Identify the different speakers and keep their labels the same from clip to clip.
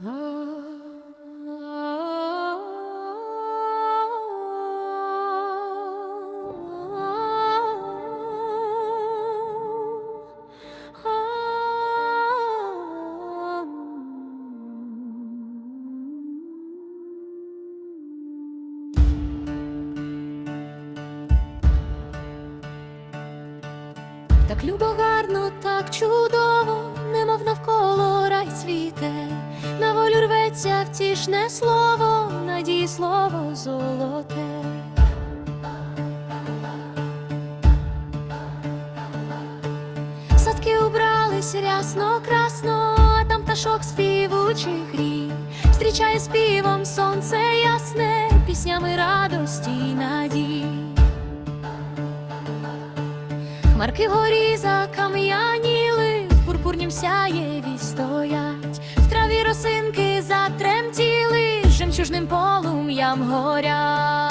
Speaker 1: Так любо гарно, так чудово, немов навколо рай світе, на рветься втішне слово, надії слово золоте. Садки убрались рясно, красно, а там пташок співучих грі, Встрічає співом сонце ясне, піснями радості й надій. Хмарки вгорі закам'яніли, в пурпурнім сяєві траві затремтіли, жемчужним полум'ям горять.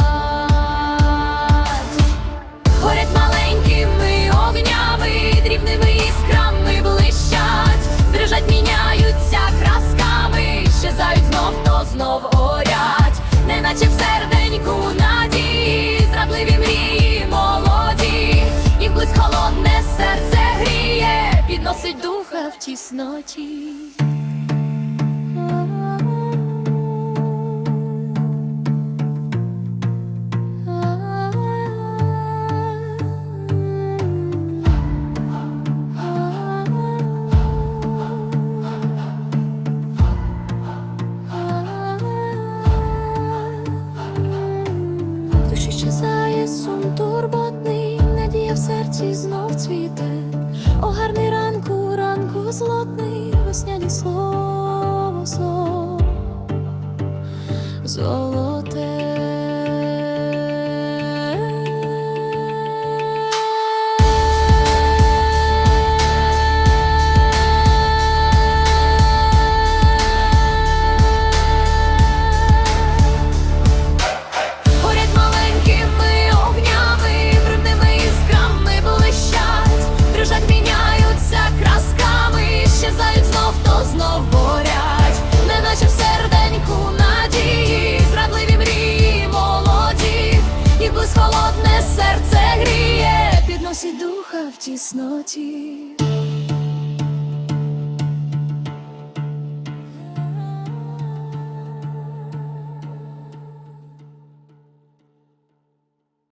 Speaker 1: Горять маленькими огнями, дрібними іскрами блищать, дрижать, міняються красками, щезають знов, то знов горять, неначе в серденьку надії, зрадливі мрії молоді, їх близько холодне серце гріє, підносить духа в тісноті. В серці знов цвіте. О, гарний ранку, ранку злотний, весняні слово слово золоте. Підносить духа в тісноті.